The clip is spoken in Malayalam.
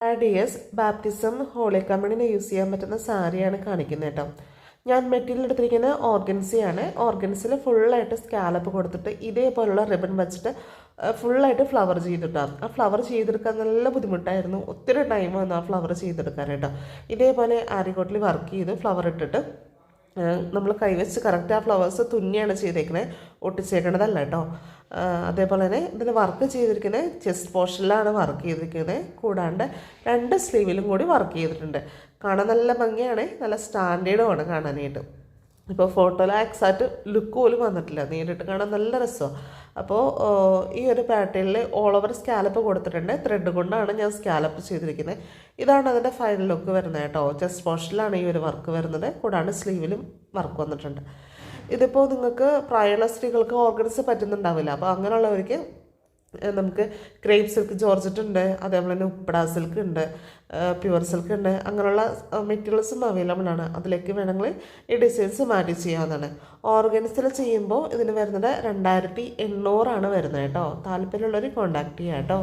ആഡിയസ് ബാപ്റ്റിസം ഹോളി കമ്മ്യൂണിന് യൂസ് ചെയ്യാൻ പറ്റുന്ന സാരിയാണ് കാണിക്കുന്നത് കേട്ടോ. ഞാൻ മെറ്റീരിയൽ എടുത്തിരിക്കുന്നത് ഓർഗൻസിയാണ് ഓർഗൻസിൽ ഫുള്ളായിട്ട് സ്കാലപ്പ് കൊടുത്തിട്ട് ഇതേപോലുള്ള റിബൺ വെച്ചിട്ട് ഫുള്ളായിട്ട് ഫ്ലവർ ചെയ്തിട്ടാണ് ആ ഫ്ലവർ ചെയ്തെടുക്കാൻ നല്ല ബുദ്ധിമുട്ടായിരുന്നു. ഒത്തിരി ടൈം വന്നു ആ ഫ്ലവർ ചെയ്തെടുക്കാനായിട്ടോ ഇതേപോലെ ആരിക്കോട്ടിൽ വർക്ക് ചെയ്ത് ഫ്ലവർ ഇട്ടിട്ട് നമ്മൾ കൈവച്ച് കറക്റ്റ് ആ ഫ്ലവേഴ്സ് തുന്നിയാണ് ചെയ്തേക്കുന്നത് ഒട്ടിച്ചേക്കണതല്ല കേട്ടോ അതേപോലെ തന്നെ ഇതിൽ വർക്ക് ചെയ്തിരിക്കുന്നത് ചെസ്റ്റ് പോർഷനിലാണ് വർക്ക് ചെയ്തിരിക്കുന്നത് കൂടാണ്ട് രണ്ട് സ്ലീവിലും കൂടി വർക്ക് ചെയ്തിട്ടുണ്ട്. കാണാൻ നല്ല ഭംഗിയാണ് നല്ല സ്റ്റാൻഡേർഡുമാണ് കാണാനായിട്ട്. ഇപ്പോൾ ഫോട്ടോയിൽ എക്സാക്റ്റ് ലുക്ക് പോലും വന്നിട്ടില്ല. നേരിട്ട് കാണാൻ നല്ല രസമാണ് അപ്പോൾ ഈ ഒരു പാറ്റേണിൽ ഓൾ ഓവർ സ്കാലപ്പ് കൊടുത്തിട്ടുണ്ട്. ത്രെഡ് കൊണ്ടാണ് ഞാൻ സ്കാലപ്പ് ചെയ്തിരിക്കുന്നത് ഇതാണ് അതിന്റെ ഫൈനൽ ലുക്ക് വരുന്നത് കേട്ടോ. ചെസ്റ്റ് പോർഷനിലാണ് ഈ ഒരു വർക്ക് വരുന്നത്. കൂടാണ്ട് സ്ലീവിലും വർക്ക് വന്നിട്ടുണ്ട്. ഇതിപ്പോൾ നിങ്ങൾക്ക് പ്രായമുള്ള സ്ത്രീകൾക്ക് ഓർഗൻസ് പറ്റുന്നുണ്ടാവില്ല. അപ്പോൾ അങ്ങനെയുള്ളവർക്ക് നമുക്ക് ക്രേപ്പ് സിൽക്ക് ജോർജറ്റ് ഉണ്ട് അതേപോലെ തന്നെ ഉപ്പട സിൽക്ക് ഉണ്ട് പ്യുവർ സിൽക്ക് ഉണ്ട്. അങ്ങനെയുള്ള മെറ്റീരിയൽസും അവൈലബിൾ ആണ്. അതിലേക്ക് വേണമെങ്കിൽ ഈ ഡിസൈൻസ് മാറ്റി ചെയ്യാവുന്നതാണ്. ഓർഗൻസിൽ ചെയ്യുമ്പോൾ ഇതിന് വരുന്നത് രണ്ടായിരത്തി എണ്ണൂറാണ് വരുന്നത് കേട്ടോ. താല്പര്യമുള്ളവർ കോൺടാക്ട് ചെയ്യാം കേട്ടോ.